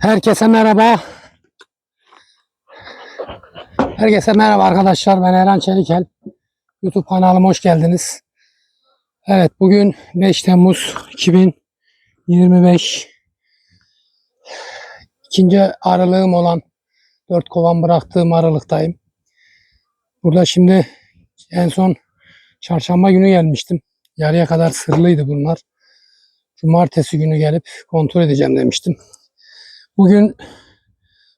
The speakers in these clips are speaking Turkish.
Herkese merhaba. Herkese merhaba arkadaşlar. Ben Eren Çelikel. YouTube kanalıma hoş geldiniz. Evet bugün 5 Temmuz 2025. İkinci aralığım olan 4 kovan bıraktığım aralıktayım. Burada şimdi en son çarşamba günü gelmiştim. Yarıya kadar sırlıydı bunlar. Cumartesi günü gelip kontrol edeceğim demiştim. Bugün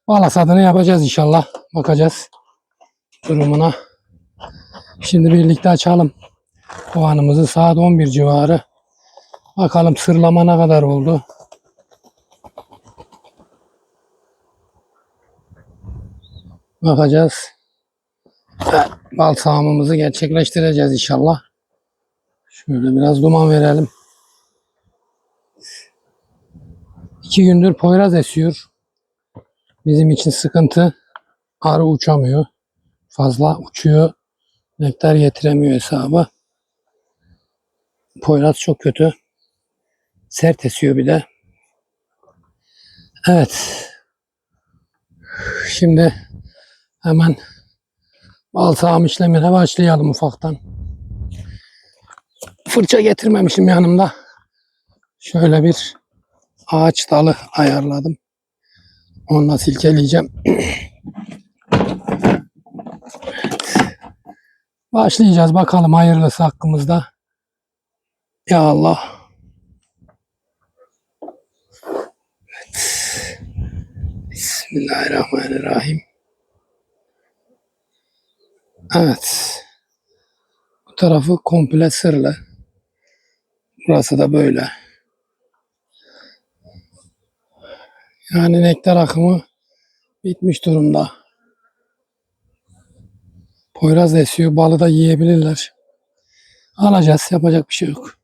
bal adını yapacağız inşallah. Bakacağız durumuna. Şimdi birlikte açalım kovanımızı saat 11 civarı. Bakalım sırlama ne kadar oldu. Bakacağız. Bal sağımımızı gerçekleştireceğiz inşallah. Şöyle biraz duman verelim. İki gündür Poyraz esiyor. Bizim için sıkıntı. Arı uçamıyor. Fazla uçuyor. Nektar getiremiyor hesabı. Poyraz çok kötü. Sert esiyor bir de. Evet. Şimdi hemen bal sağım işlemine başlayalım ufaktan. Fırça getirmemişim yanımda. Şöyle bir ağaç dalı ayarladım. Onunla silkeleyeceğim. Başlayacağız bakalım hayırlısı hakkımızda. Ya Allah. Evet. Bismillahirrahmanirrahim. Evet. Bu tarafı komple sırlı. Burası da böyle. Yani nektar akımı bitmiş durumda. Poyraz esiyor. Balı da yiyebilirler. Alacağız. Yapacak bir şey yok.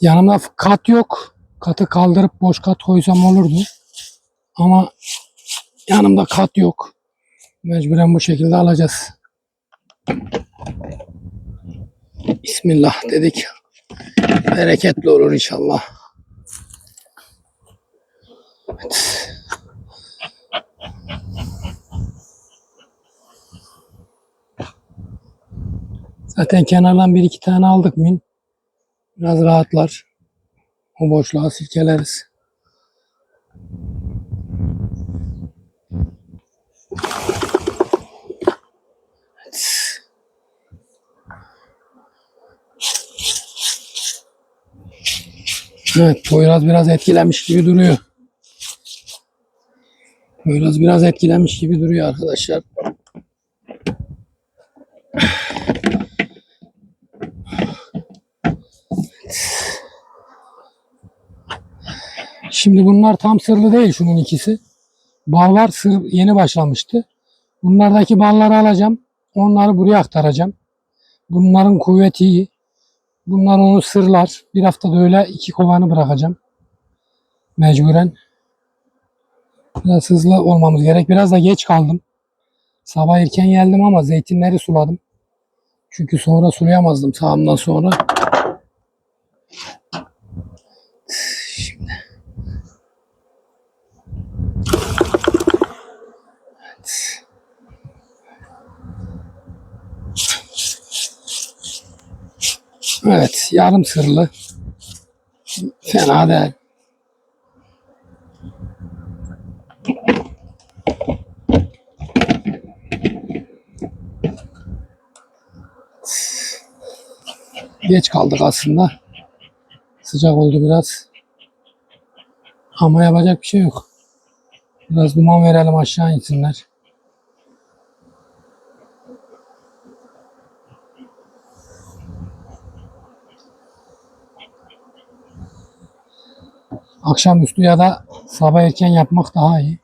Yanımda kat yok. Katı kaldırıp boş kat koysam olurdu. Ama yanımda kat yok. Mecburen bu şekilde alacağız. Bismillah dedik. Bereketli olur inşallah. Evet. Zaten kenardan bir iki tane aldık min. Biraz rahatlar. O boşluğa silkeleriz. Evet, Poyraz biraz etkilenmiş gibi duruyor. Poyraz biraz etkilenmiş gibi duruyor arkadaşlar. Şimdi bunlar tam sırlı değil şunun ikisi. Ballar sır yeni başlamıştı. Bunlardaki balları alacağım. Onları buraya aktaracağım. Bunların kuvveti iyi. Bunlar onu sırlar. Bir haftada öyle iki kovanı bırakacağım. Mecburen. Biraz hızlı olmamız gerek. Biraz da geç kaldım. Sabah erken geldim ama zeytinleri suladım. Çünkü sonra sulayamazdım sağımdan sonra. Şimdi. Evet. Evet, yarım sırlı. Fena değil. Geç kaldık aslında. Sıcak oldu biraz. Ama yapacak bir şey yok. Biraz duman verelim aşağı insinler. Akşamüstü ya da sabah erken yapmak daha iyi.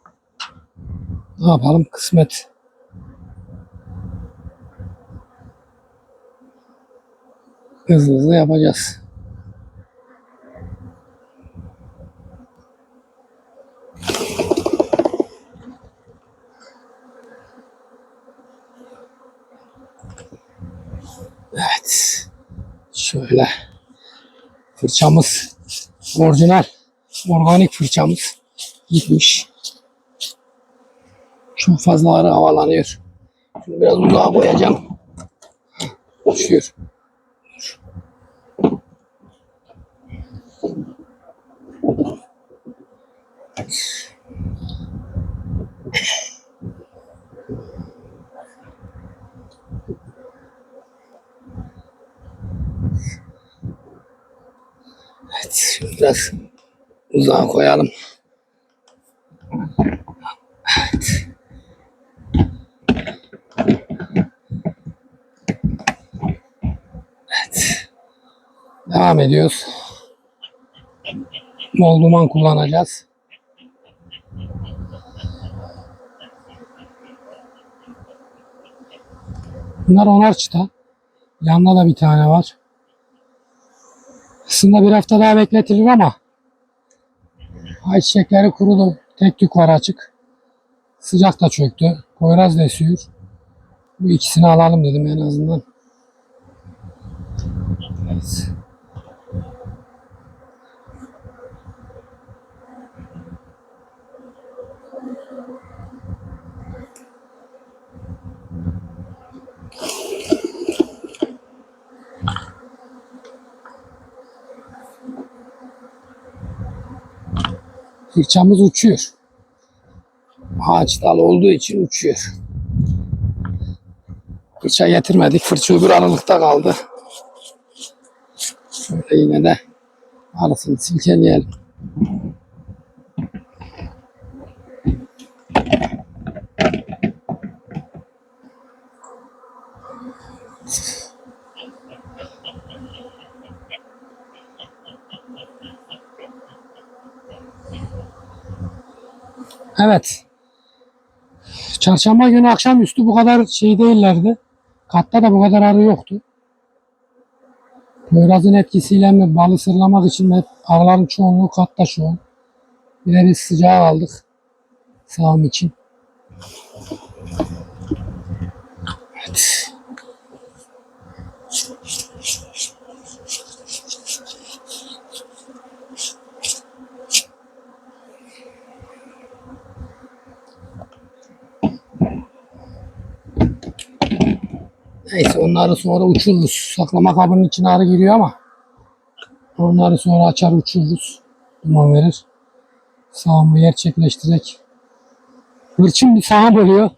Ne yapalım kısmet. Hızlı hızlı yapacağız. Evet. Şöyle. Fırçamız Orijinal organik fırçamız gitmiş. Çok fazla arı havalanıyor. Şunu biraz uzağa koyacağım. Düşüyor. Evet, biraz uzağa koyalım. Evet. Evet. Devam ediyoruz. Bol duman kullanacağız. Bunlar onar çıta. Yanında da bir tane var. Aslında bir hafta daha bekletilir ama ayçiçekleri kurudu. Tek tük var açık. Sıcak da çöktü. Poyraz da esiyor. Bu ikisini alalım dedim en azından. Evet. Fırçamız uçuyor. Ağaç dal olduğu için uçuyor. Fırça getirmedik. Fırça öbür aralıkta kaldı. Şöyle yine de arasını silkeleyelim. Evet. Çarşamba günü akşamüstü bu kadar şey değillerdi. Katta da bu kadar arı yoktu. Poyraz'ın etkisiyle mi balı sırlamak için hep arıların çoğunluğu katta şu an. Bir de biz sıcağı aldık. Sağım için. Neyse onları sonra uçururuz. Saklama kabının içine arı giriyor ama onları sonra açar uçururuz. Duman verir. Sağımı gerçekleştirerek. Hırçın bir sağım oluyor.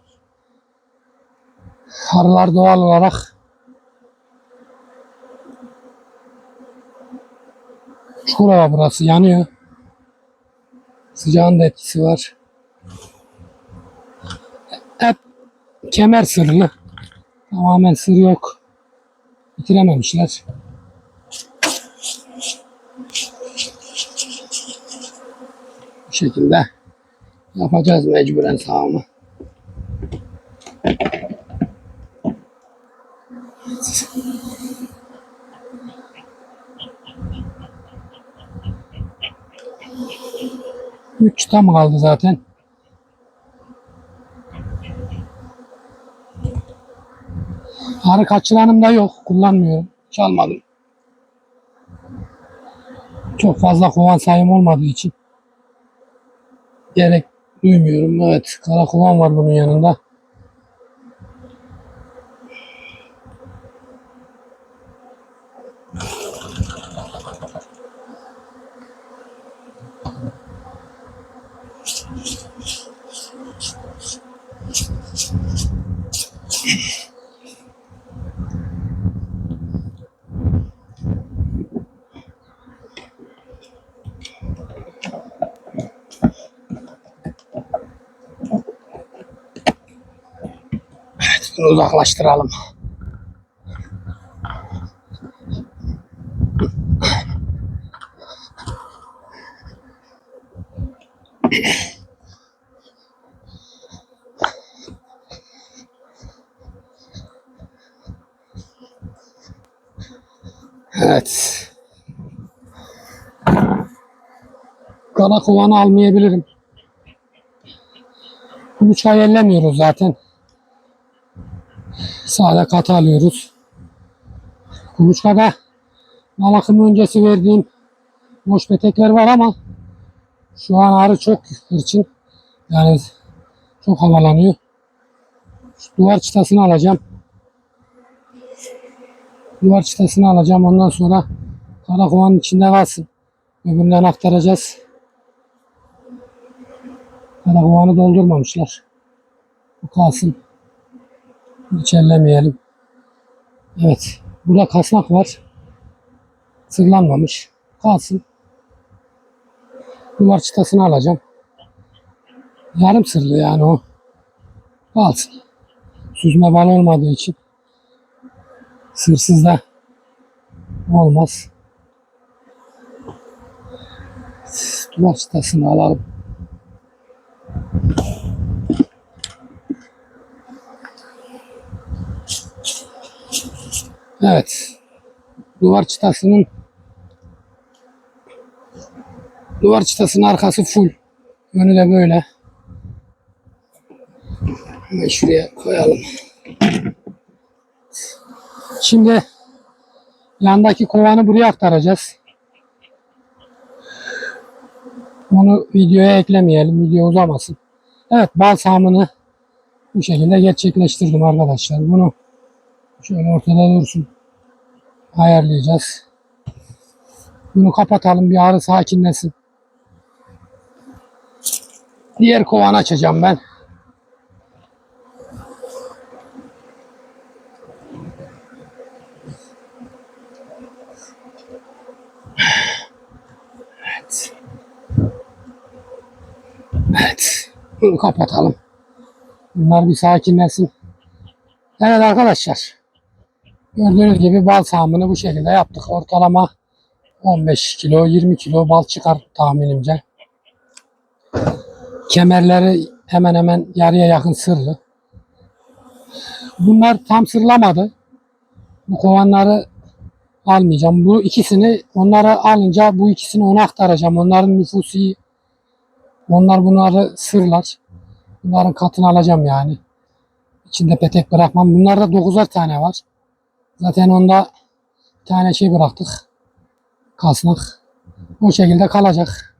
Arılar doğal olarak Çukurova burası yanıyor. Sıcağın da etkisi var. Hep kemer sırlı. Tamamen sır yok. Bitirememişler. Bu şekilde yapacağız mecburen sağımı. Üç tam kaldı zaten. Arı kaçıranım da yok. Kullanmıyorum. Çalmadım. Çok fazla kovan sayım olmadığı için gerek duymuyorum. Evet. Kara kovan var bunun yanında. Bunu uzaklaştıralım. Evet. Kara kovanı almayabilirim. Kuluçkayı ellemiyoruz zaten. Sade katı alıyoruz. Kuluçkada bal akımı öncesi verdiğim boş petekler var ama şu an arı çok hırçın. Yani çok havalanıyor. Şu duvar çıtasını alacağım. Duvar çıtasını alacağım. Ondan sonra karakovanın içinde kalsın. Öbüründen aktaracağız. Karakovanı doldurmamışlar. Bu kalsın. Hiç. Evet. Burada kasnak var. Sırlanmamış. Kalsın. Duvar çıtasını alacağım. Yarım sırlı yani o. Kalsın. Süzme bal olmadığı için sırsız da olmaz. Duvar çıtasını alalım. Evet. Duvar çıtasının duvar çıtasının arkası full. Önü de böyle. Hemen şuraya koyalım. Şimdi yandaki kovanı buraya aktaracağız. Onu videoya eklemeyelim. Video uzamasın. Evet bal sağımını bu şekilde gerçekleştirdim arkadaşlar. Bunu şöyle ortada dursun. Ayarlayacağız. Bunu kapatalım bir arı sakinlesin. Diğer kovanı açacağım ben. Evet. Evet. Bunu kapatalım. Bunlar bir sakinlesin. Evet arkadaşlar. Gördüğünüz gibi bal sağımını bu şekilde yaptık. Ortalama 15 kilo 20 kilo bal çıkar tahminimce. Kemerleri hemen hemen yarıya yakın sırlı. Bunlar tam sırlamadı. Bu kovanları almayacağım. Bu ikisini onları alınca bu ikisini ona aktaracağım. Onların nüfusu. Onlar bunları sırlar. Bunların katını alacağım yani. İçinde petek bırakmam. Bunlarda 9'ar tane var. Zaten onda bir tane şey bıraktık. Kasnak. O şekilde kalacak.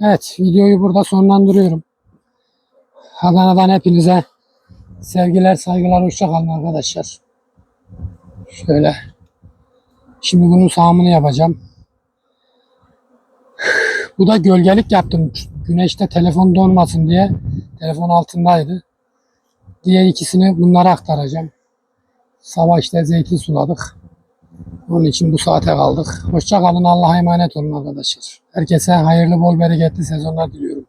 Evet videoyu burada sonlandırıyorum. Adana'dan hepinize sevgiler, saygılar, hoşça kalın arkadaşlar. Şöyle. Şimdi bunun sağımını yapacağım. Bu da gölgelik yaptım. Güneşte telefon donmasın diye. Telefon altındaydı. Diğer ikisini bunlara aktaracağım. İşte zeytin suladık. Onun için bu saate kaldık. Hoşça kalın. Allah'a emanet olun arkadaşlar. Herkese hayırlı bol bereketli sezonlar diliyorum.